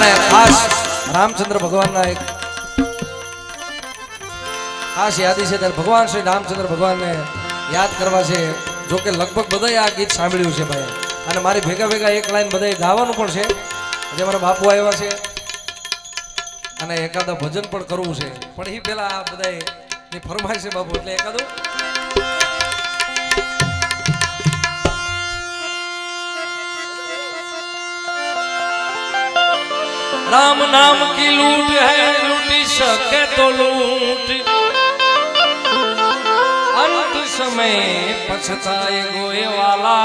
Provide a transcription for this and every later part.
અને ખાસ રામચંદ્ર ભગવાનના એક ખાસ યાદી છે. ત્યારે ભગવાન શ્રી રામચંદ્ર ભગવાનને યાદ કરવા છે. જો કે લગભગ બધાએ આ ગીત સાંભળ્યું છે ભાઈ. અને મારી ભેગા ભેગા એક લાઈન બધાએ ગાવાનું પણ છે. જે મારા બાપુ આવ્યા છે. અને એકાદા ભજન પણ કરવું છે. પણ એ પહેલાં આ બધાએ ફરમાય છે બાપુ, એટલે એકાદું राम नाम की लूट है लूटी सके तो लूट अंत समय पछताए गोए वाला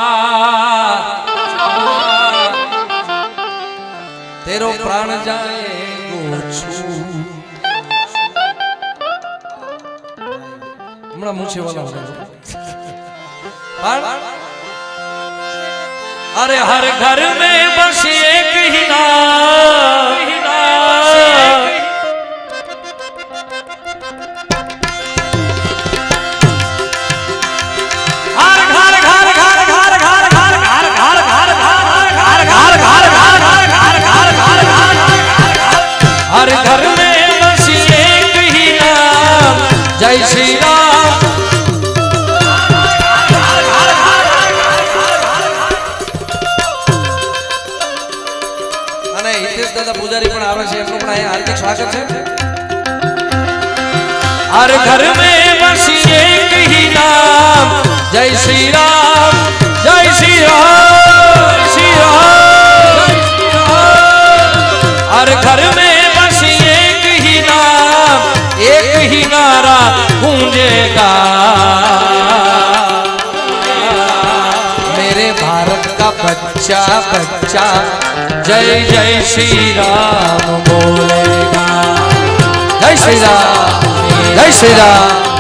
तेरो प्राण जाए ગોછું હમણાં મૂછે વાલા પણ अरे हर घर में बस एक ही हर घर में बस एक जय श्री राम। આવે છે. એમનું પણ હાર્દિક સ્વાગત છે. હર ઘર મેં का बच्चा बच्चा जय जय श्री राम बोलेगा जय श्री राम जय श्री राम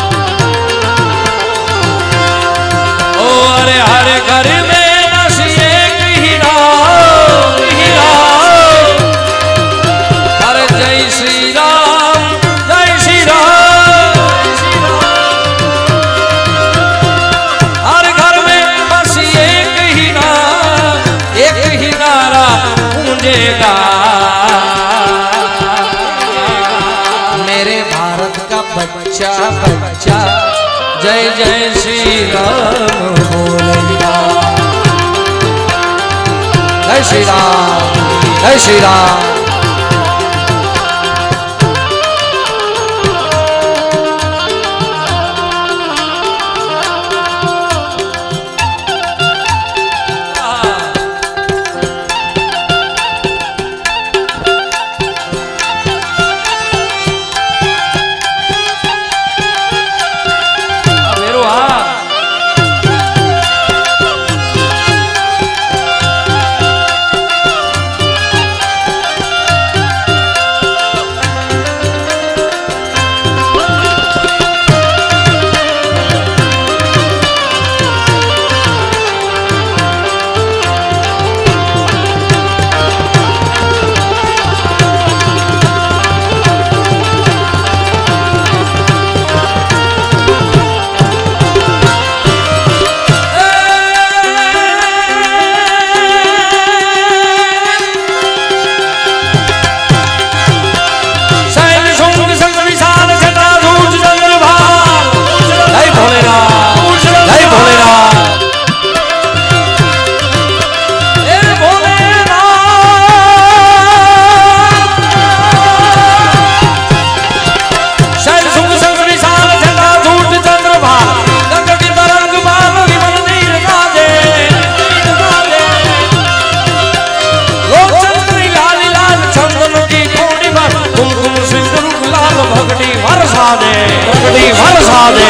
गूंजेगा मेरे भारत का बच्चा बच्चा जय जय श्री राम बोलेगा जय श्री राम जय श्री राम সাদে ভালো সাদে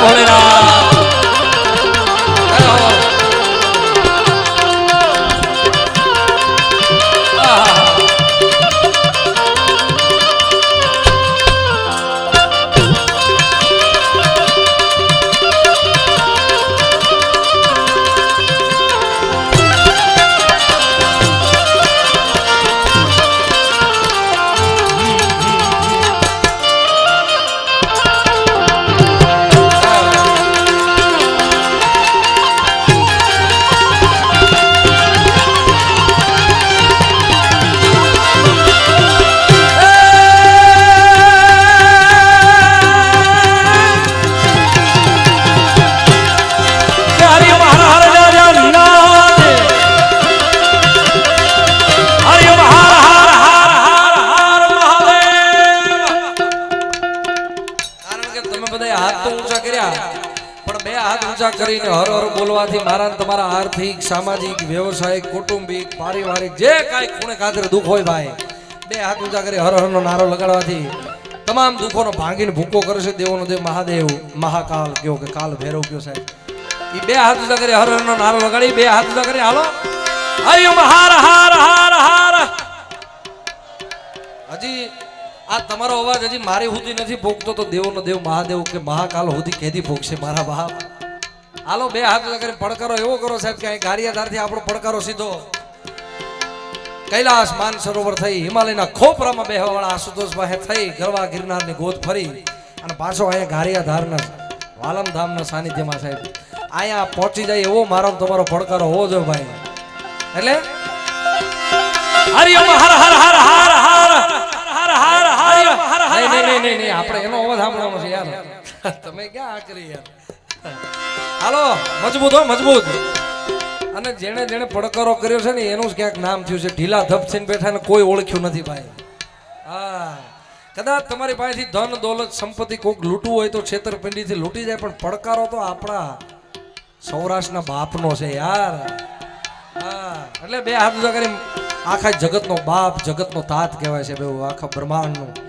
ભોલેનાથ કરીને હર હર બોલવાથી મારા તમારા આર્થિક, સામાજિક, વ્યવસાયિક, કુટુંબિક, પારિવારિક જે કાંઈ ખૂણે ખાતરે દુઃખ હોય ભાઈ, બે હાથ ઊંચા કરી હર હરનો નારો લગાડવાથી તમામ દુઃખોનો ભાંગીને ભૂકો કરશે દેવોનો દેવ મહાદેવ, મહાકાલ કયો કે કાલ ભૈરવ કયો સાહેબ. એ બે હાથ ઊંચા કરી હર હરનો નારો લગાડી, બે હાથ ઊંચા કરી, હાલો. હરિ મહાર હાર હાર હાર. હજી આ તમારો અવાજ હજી મારી સુધી નથી ભોગતો તો દેવોનો દેવ મહાદેવ કે મહાકાલ સુધી કેદી ભોગશે મારા બાપ? હાલો બે હાથ લગાડી પડકારો એવો કરો સાહેબ કે અહીં ગારિયાધારથી આપણો પડકારો સીધો કૈલાસ માન સરોવર થઈ હિમાલયના ખોપરામાં બેહવા વાળા આશુતોષ પાસે થઈ ગરવા ગિરનારની ગોદ ફરી અને પાછો અહીંયા ગારિયાધારના વાલમ ધામના સાનિધ્યમાં સાહેબ અહીંયા પહોંચી જાય એવો મારો તમારો પડકારો હોવો જોઈએ ભાઈ એટલે હરિ મહાર હર હર હર હર હર હર હર હર હર નહીં, નહીં, નહીં, નહીં, નહીં, આપણે એનો અવાજ સાંભળવાનો છે યાર તમે ક્યાં આ કરી યાર હાલો, મજબૂત હો, મજબૂત. અને જેણે જેણે પડકારો કર્યો છે ને, એનું જ ક્યાંક નામ થયું છે, ઢીલા ધપ છે બેઠા ને કોઈ ઓળખ્યું નથી ભાઈ. હા. કદાચ તમારી પાસેથી ધન, દોલત, સંપત્તિ કોઈક લૂંટવું હોય તો છેતરપિંડીથી લૂંટી જાય, પણ પડકારો તો આપણા સૌરાષ્ટ્રના બાપનો છે યાર. હા. એટલે બે હાથ કરી આખા જગતનો બાપ, જગતનો તાત કહેવાય છે બે આખા બ્રહ્માંડનો.